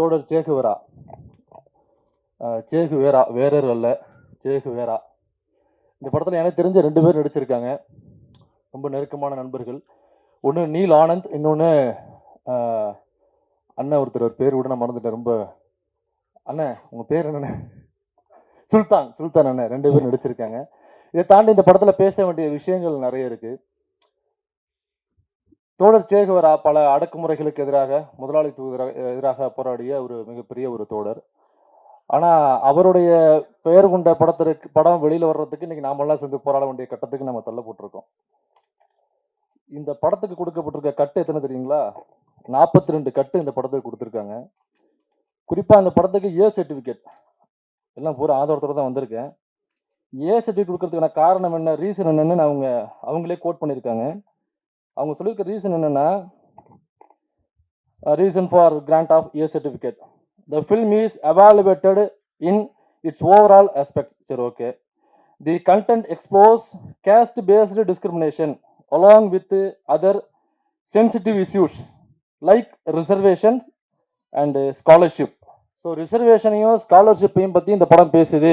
தோழர் சேகுவேரா அஹ் சேகுவேரா வேறர் அல்ல சேகுவேரா இந்த படத்தில் எனக்கு தெரிஞ்ச ரெண்டு பேர் நடிச்சிருக்காங்க. ரொம்ப நெருக்கமான நண்பர்கள். ஒன்று நீல் ஆனந்த் இன்னொன்று அண்ணன் ஒருத்தர் ஒரு பேர் கூட நான் மறந்துட்டேன். ரொம்ப அண்ணன் உங்கள் பேர் என்னண்ணே? சுல்தான் சுல்தான் அண்ணன் ரெண்டு பேர் நடிச்சிருக்காங்க. இதை தாண்டி இந்த படத்தில் பேச வேண்டிய விஷயங்கள் நிறைய இருக்குது தோழர் சேகுவரா பல அடக்குமுறைகளுக்கு எதிராக முதலாளித்துவ எதிராக போராடிய ஒரு மிகப்பெரிய ஒரு தோழர். ஆனால் அவருடைய பெயர் கொண்ட படத்திற்கு படம் வெளியில் வர்றதுக்கு இன்னைக்கு நாமெல்லாம் சேர்ந்து போராட வேண்டிய கட்டத்துக்கு நம்ம தள்ளப்பட்டிருக்கோம். இந்த படத்துக்கு கொடுக்கப்பட்டிருக்க கட்டு எத்தனை தெரியுங்களா? நாற்பத்தி ரெண்டு கட்டு இந்த படத்துக்கு கொடுத்துருக்காங்க. குறிப்பாக இந்த படத்துக்கு ஏ சர்டிஃபிகேட் எல்லாம் பூரா ஆதாரத்தோட தான் வந்திருக்கேன். ஏ சர்டிஃபிகேட் கொடுக்கறதுக்கான காரணம் என்ன ரீசன் என்னன்னு அவங்க அவங்களே கோட் பண்ணியிருக்காங்க. அவங்க சொல்லியிருக்க ரீசன் என்னென்னா reason for grant of A certificate the film is evaluated in its overall aspects. சரி okay the content expose caste based discrimination along with other sensitive issues like reservation and scholarship so ரிசர்வேஷனையும் ஸ்காலர்ஷிப்பையும் பற்றி இந்த படம் பேசுது.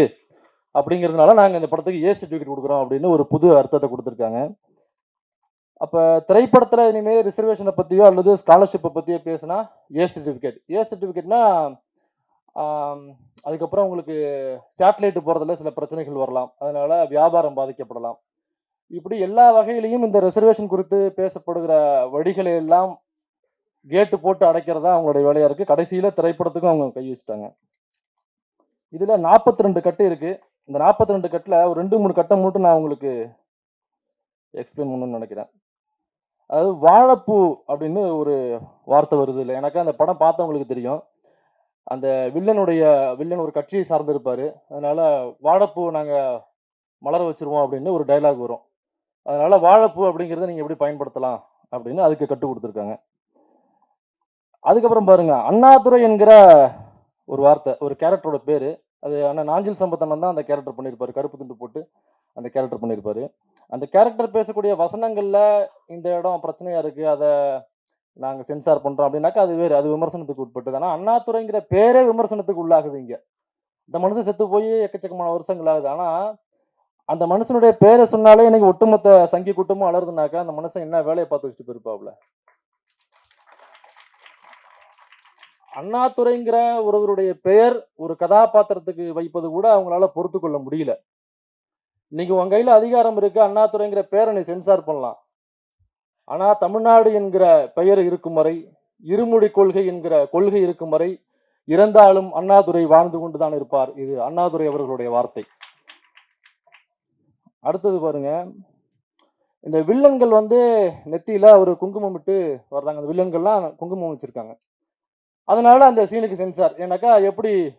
அப்படிங்கிறதுனால நாங்கள் இந்த படத்துக்கு ஏ சர்டிஃபிகேட் கொடுக்குறோம் அப்படின்னு ஒரு புது அர்த்தத்தை கொடுத்துருக்காங்க. அப்போ திரைப்படத்தில் இனிமேல் ரிசர்வேஷனை பற்றியோ அல்லது ஸ்காலர்ஷிப்பை பற்றியோ பேசினா ஏ சர்டிஃபிகேட் ஏ சர்டிஃபிகேட்னா அதுக்கப்புறம் உங்களுக்கு சேட்டலைட்டு போகிறதுல சில பிரச்சனைகள் வரலாம். அதனால் வியாபாரம் பாதிக்கப்படலாம். இப்படி எல்லா வகையிலையும் இந்த ரிசர்வேஷன் குறித்து பேசப்படுகிற வழிகளை எல்லாம் கேட்டு போட்டு அடைக்கிறதா அவங்களுடைய வேலையாக இருக்குது கடைசியில் திரைப்படத்துக்கும் அவங்க கை வச்சுட்டாங்க. இதில் நாற்பத்தி ரெண்டு கட்டு இருக்குது இந்த 42 ரெண்டு கட்டில் ஒரு ரெண்டு மூணு கட்டை மட்டும் நான் உங்களுக்கு எக்ஸ்பிளைன் பண்ணணும்னு நினைக்கிறேன். அதாவது வாழைப்பூ அப்படின்னு ஒரு வார்த்தை வருது இல்லை. எனக்கு அந்த படம் பார்த்தவங்களுக்கு தெரியும். அந்த வில்லனுடைய வில்லன் ஒரு கட்சியை சார்ந்திருப்பார். அதனால் வாழைப்பூ நாங்கள் மலர வச்சுருவோம் அப்படின்னு ஒரு டைலாக் வரும். அதனால் வாழைப்பூ அப்படிங்கிறத நீங்கள் எப்படி பயன்படுத்தலாம் அப்படின்னு அதுக்கு கட்டு கொடுத்துருக்காங்க. அதுக்கப்புறம் பாருங்க அண்ணாதுரை என்கிற ஒரு வார்த்தை ஒரு கேரக்டரோட பேர். அது அண்ணன் நாஞ்சில் சம்பத்தனம் தான் அந்த கேரக்டர் பண்ணியிருப்பாரு கருப்பு துண்டு போட்டு அந்த கேரக்டர் பண்ணியிருப்பார் அந்த கேரக்டர் பேசக்கூடிய வசனங்கள்ல இந்த இடம் பிரச்சனையா இருக்கு அதை நாங்க சென்சார் பண்றோம் அப்படின்னாக்கா அது வேறு அது விமர்சனத்துக்கு உட்பட்டது. ஆனா அண்ணாதுரைங்கிற பேரே விமர்சனத்துக்கு உள்ளாகுது இங்க. இந்த மனுஷன் செத்து போய் எக்கச்சக்கமான வருஷங்கள் ஆகுது. ஆனா அந்த மனுஷனுடைய பேரை சொன்னாலே எனக்கு ஒட்டுமொத்த சங்கி கூட்டமும் அலருதுனாக்கா அந்த மனுஷன் என்ன வேலையை பார்த்து வச்சுட்டு போயிருப்பாப்ல? அண்ணாதுரைங்கிற ஒருவருடைய பெயர் ஒரு கதாபாத்திரத்துக்கு வைப்பது கூட அவங்களால பொறுத்து கொள்ள முடியல. இன்னைக்கு உன் கையில அதிகாரம் இருக்கு அண்ணாதுரைங்கிற பேரை நீ சென்சார் பண்ணலாம். ஆனா தமிழ்நாடு என்கிற பெயர் இருக்கும் வரை இருமொழி கொள்கை என்கிற கொள்கை இருக்கும் வரை இறந்தாலும் அண்ணாதுரை வாழ்ந்து கொண்டுதான் இருப்பார். இது அண்ணாதுரை அவர்களுடைய வார்த்தை. அடுத்தது பாருங்க. இந்த வில்லன்கள் வந்து நெத்தியில ஒரு குங்குமம் விட்டு வர்றாங்க. அந்த வில்லன்கள்லாம் குங்குமம் வச்சிருக்காங்க. அதனால அந்த சீனுக்கு சென்சார் ஏன்னாக்கா எப்படி